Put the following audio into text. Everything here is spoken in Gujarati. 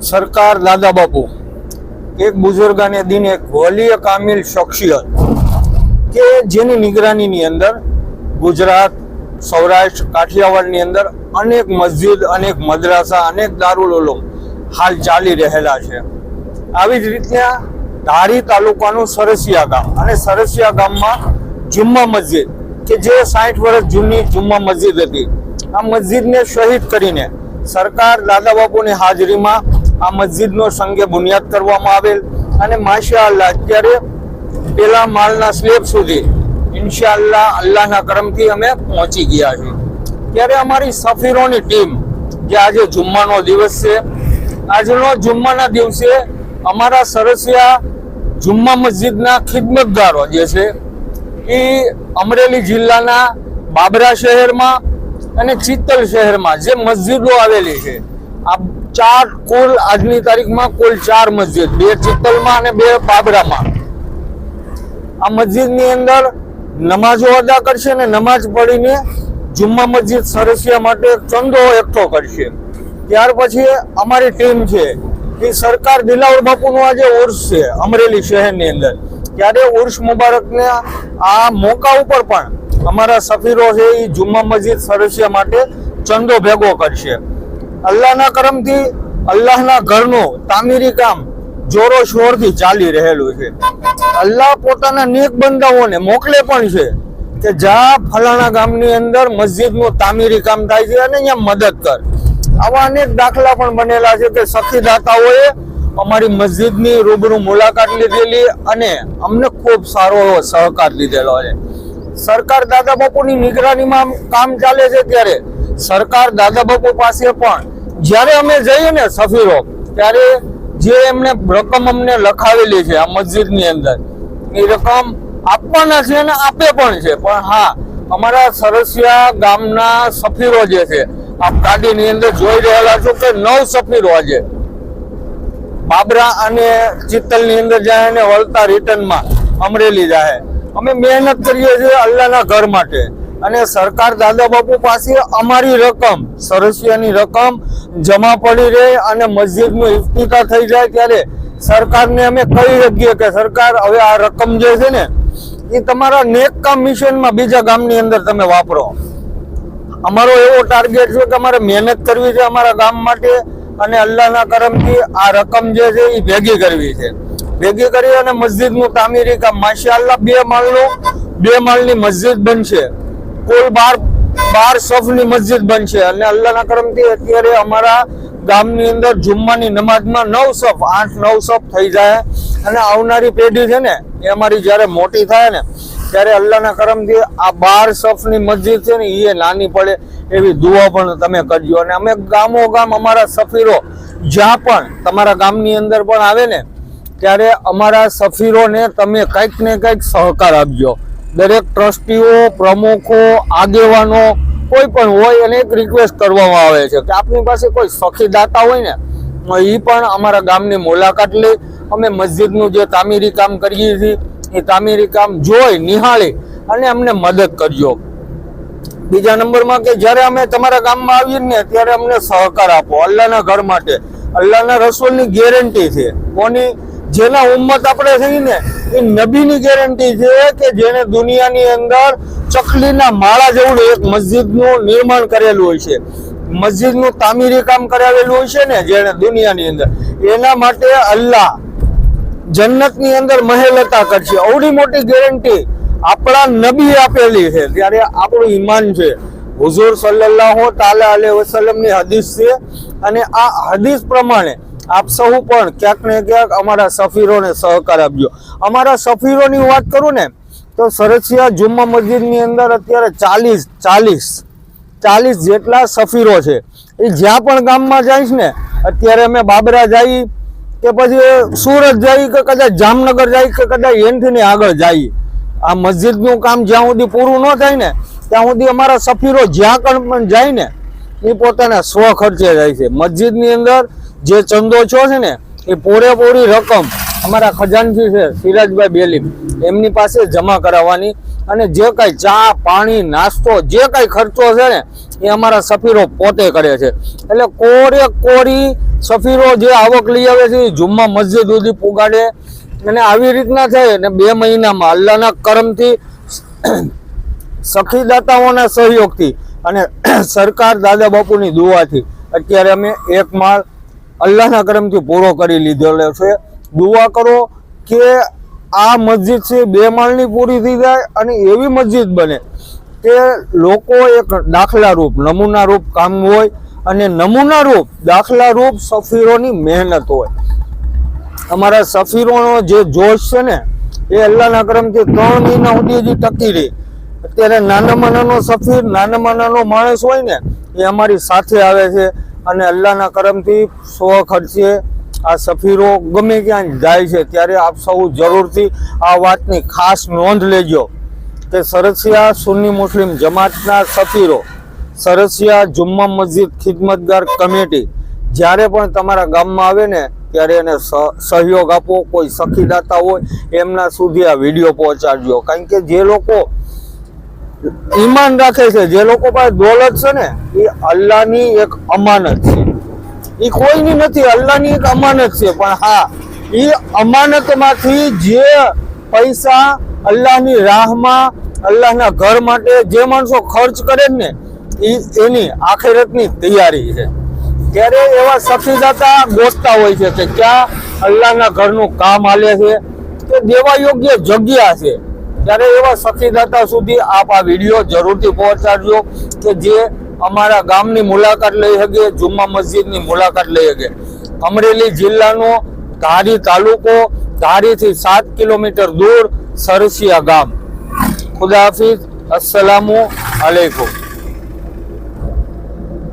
સરકાર દાદા બાપુ, એક બુઝુર્ગાને દિન એક વલીય કામિલ શખ્સિયત કે જેની નિગરાનીની અંદર ગુજરાત, સૌરાષ્ટ્ર, કાઠિયાવાડની અંદર અનેક મસ્જિદ, અનેક મદ્રાસા, અનેક દારૂલ ઉલૂમ હાલ ચાલી રહેલા છે. આવી જ રીતના ધારી તાલુકાનું સરસિયા ગામ અને સરસિયા ગામમાં જુમ્મા મસ્જિદ કે જે સાઠ વર્ષ જૂની જુમ્મા મસ્જિદ હતી. આ મસ્જિદને શહીદ કરીને સરકાર દાદા બાપુની હાજરીમાં આ મસ્જિદનો સંગે બુનિયાદ કરવામાં આવેલ અને માશા અલ્લાહ અત્યારે પેલા માલના સ્લેબ સુધી ઇન્શાઅલ્લાહ અલ્લાહના કરમથી અમે પહોંચી ગયા છીએ. ત્યારે અમારી સફીરોની ટીમ, જે આજે જુમ્માનો દિવસ છે, આજનો જુમ્માના દિવસે અમારા સરસિયા જુમ્મા મસ્જિદના ખિદમતગારો જે છે, એ અમરેલી જિલ્લાના બાબરા શહેરમાં અને ચિત્તલ શહેરમાં જે મસ્જિદો આવેલી છે આ ચાર કુલ આજની તારીખમાં કુલ ચાર મસ્જિદ. બે ચિત્તલમાં અને બે બાબરામાં. આ મસ્જિદની અંદર નમાજો અદા કરશે અને નમાજ પડીને જુમ્મા મસ્જિદ સરસિયા માટે ચંદો એકઠો કરશે. ત્યાર પછી અમારી ટીમ છે. એ સરકાર દિલાવર બાપુનો આજે ઉર્સ છે, અમરેલી શહેરની અંદર. ત્યારે ઉર્સ મુબારકને આ મોકા ઉપર પણ અમારા સફીરો છે એ જુમ્મા મસ્જિદ સરસિયા માટે ચંદો ભેગો કરશે. અલ્લાહના કરમથી અલ્લાહના ઘરનું તામીરી કામ જોરો શોરથી ચાલી રહેલું છે. અલ્લાહ પોતાના નેક બંદાઓને મોકલે પણ છે કે જા ફલાણા ગામની અંદર મસ્જિદનું તામીરી કામ થાય છે અને અહીંયા મદદ કર. આવા અનેક દાખલા પણ બનેલા છે કે સખી દાતાઓએ અમારી મસ્જિદની રૂબરૂ મુલાકાત લીધેલી અને અમને ખૂબ સારો એવો સહકાર લીધેલો છે. સરકાર દાદા બાપુની નિગરાનીમાં કામ ચાલે છે ત્યારે સરકાર દાદા બાપુ પાસે પણ જ્યારે અમે જઈએ ને સફીરો, ત્યારે જે એમને રકમ અમને લખાવેલી છે આ મસ્જિદની અંદર, એ રકમ આપવાના છે અને આપે પણ છે. પણ હા, અમારા સરસિયા ગામના સફીરો જે છે, આપ ગાડીની અંદર જોઈ રહેલા છો કે નવ સફીરો આજે. બાબરા અને ચિત્તલની અંદર જાય અને વળતા રિટર્નમાં અમરેલી જાય અમે મહેનત કરીએ છીએ અલ્લાહના ઘર માટે. અને સરકાર દાદા બાપુ પાસે અમારી રકમ, સરસિયાની રકમ જમા પડી રહે અને મસ્જિદનું ઇફ્તિકાર થઈ જાય ત્યારે સરકારને અમે કહી શકીએ કે સરકાર, હવે આ રકમ જે છે ને, એ તમારા નેક કામ મિશનમાં બીજા ગામની અંદર તમે વાપરો. અમારો એવો ટાર્ગેટ છે કે અમારે મહેનત કરવી છે અમારા ગામ માટે અને અલ્લાહના કરમથી આ રકમ જે છે એ ભેગી કરવી છે. ભેગી કરી અને મસ્જિદનું તામીરી કામ માશાઅલ્લાહ બે માળનું, બે માળની મસ્જિદ બનશે. કુલ બાર બાર સફની મસ્જિદ બનશે. અને અલ્લાહના કરમથી અત્યારે અમારા ગામની અંદર જુમ્માની નમાજમાં નવ સફ આઠ નવ સફ થઈ જાય. અને આવનારી પેઢી છે ને, એ અમારી જ્યારે મોટી થાય ને, ત્યારે અલ્લાહના કરમથી આ બાર સફની મસ્જિદ છે ને એ નાની પડે એવી દુઆ પણ તમે કરજો. અને અમે ગામો ગામ અમારા સફીરો જ્યાં પણ તમારા ગામની અંદર પણ આવે ને, ત્યારે અમારા સફીરોને તમે કંઈક ને કંઈક સહકાર આપજો. દરેક ટ્રસ્ટીઓ, પ્રમુખો, આગેવાનો કોઈ પણ હોય એને એક રિક્વેસ્ટ કરવામાં આવે છે કે આપની પાસે કોઈ સખી દાતા હોય ને એ પણ અમારા ગામની મુલાકાત લઈ અમે મસ્જિદનું જે તામીરી કામ કરીએ છીએ, એ તામીરી કામ જોઈ, નિહાળી અને અમને મદદ કરજો. બીજા નંબરમાં કે જ્યારે અમે તમારા ગામમાં આવીએ ને, ત્યારે અમને સહકાર આપો અલ્લાહના ઘર માટે. અલ્લાહના રસોલની ગેરંટી છે. કોની જેના ઉમ્મત આપણે થઈ ને, એ નબીની ગેરંટી છે કે જેને દુનિયાની અંદર ચકલીના માળા જેવું એક મસ્જિદનું નિર્માણ કરેલું હોય છે. મસ્જિદનું તામીરી કામ કરાવેલું હોય છે ને જેને દુનિયાની અંદર. એના માટે અલ્લાહ જન્નતની અંદર મહેલતા કરશે. અવડી મોટી ગેરંટી આપણા નબી આપેલી છે. ત્યારે આપણું ઈમાન છે. હુઝુર સલ્લાહ તાલા અલે વસલમની હદીસ છે અને આ હદીસ પ્રમાણે આપ સૌ પણ ક્યાંક ને ક્યાંક અમારા સફીરોને સહકાર આપજો. અમારા સફીરોની વાત કરું ને, તો સરસિયા જુમ્મા મસ્જિદની અંદર અત્યારે ચાલીસ ચાલીસ ચાલીસ જેટલા સફીરો છે. એ જ્યાં પણ ગામમાં જઈશ ને, અત્યારે અમે બાબરા જઈ કે પછી સુરત જઈ કે કદાચ જામનગર જાય કે કદાચ એનથી આગળ જઈ આ મસ્જિદનું કામ જ્યાં સુધી પૂરું ન થાય ને, ત્યાં સુધી અમારા સફીરો જ્યાં પણ જાય ને, એ પોતાના સ્વ ખર્ચે જાય છે. મસ્જિદની અંદર જે ચંદો છો છે ને, એ પૂરેપૂરી રકમ અમારા ખજાનજી છે, સિરાજભાઈ બેલી. એમની પાસે જમા કરાવવાની અને જે કાંઈ ચા, પાણી, નાસ્તો, જે કાંઈ ખર્ચો છે ને, એ અમારા સફીરો પોતે કરે છે. એટલે કોરે કોરી સફીરો જે આવક લઈ આવે છે, એ જુમ્મા મસ્જિદ સુધી પુગાડે. અને આવી રીતના થાય અને બે મહિનામાં અલ્લાહના કરમથી સખીદાતાઓના સહયોગથી અને સરકાર દાદા બાપુની દુઆથી અત્યારે અમે એક માળ અલ્લાહના કરમથી પૂરો કરી લીધેલો છે. દુઆ કરો કે આ મસ્જિદ છે બે માળની પૂરી થઈ જાય અને એવી મસ્જિદ બને કે લોકો એક દાખલા રૂપ, નમૂના રૂપ કામ હોય અને નમૂના રૂપ, દાખલા રૂપ સફીરોની મહેનત હોય. અમારા સફીરોનો જે જોશ છે ને, એ અલ્લાહના કરમથી ત્રણ મહિના સુધી હજી ટકી રહી. અત્યારે નાનામાં નાનો સફીર, નાનામાં નાનો માણસ હોય ને, એ અમારી સાથે આવે છે. અને અલ્લાહના કરમથી સો ખર્ચે આ સફીરો ગમે ક્યાં જાય છે, ત્યારે આપ સૌ જરૂરથી આ વાતની ખાસ નોંધ લેજો કે સરસિયા સુન્ની મુસ્લિમ જમાતના સફીરો, સરસિયા જુમ્મા મસ્જિદ ખિદમતગાર કમિટી, જ્યારે પણ તમારા ગામમાં આવે ને, ત્યારે એને સહયોગ આપો, કોઈ સખીદાતા હોય, એમના સુધી આ વીડિયો પહોંચાડજો. કારણ કે જે લોકો ઈમાન રાખે છે. જે લોકો પાસે દોલત છે ને, એ અલ્લાહની એક અમાનત છે. એ કોઈની નથી, અલ્લાહની એક અમાનત છે. પણ હા, એ અમાનતમાંથી જે પૈસા અલ્લાહની રાહમાં, અલ્લાહના ઘર માટે જે માણસો ખર્ચ કરે ને, એ એની આખેરતની તૈયારી છે. ત્યારે એવા સખીદાતા ગોતતા હોય છે કે ક્યાં અલ્લાહના ઘરનું કામ હાલે છે, કે દેવા યોગ્ય જગ્યા છે. ત્યારે એવા સખીદાતા સુધી આપ આ વીડિયો જરૂરથી પહોંચાડજો કે જે અમારા ગામની મુલાકાત લઈ શકે, જુમ્મા મસ્જિદની મુલાકાત લઈ શકે. અમરેલી જિલ્લાનો ધારી તાલુકો, ધારીથી સાત કિલોમીટર દૂર સરસિયા ગામ. ખુદા હાફિઝ અસલામુ અલૈકુમ.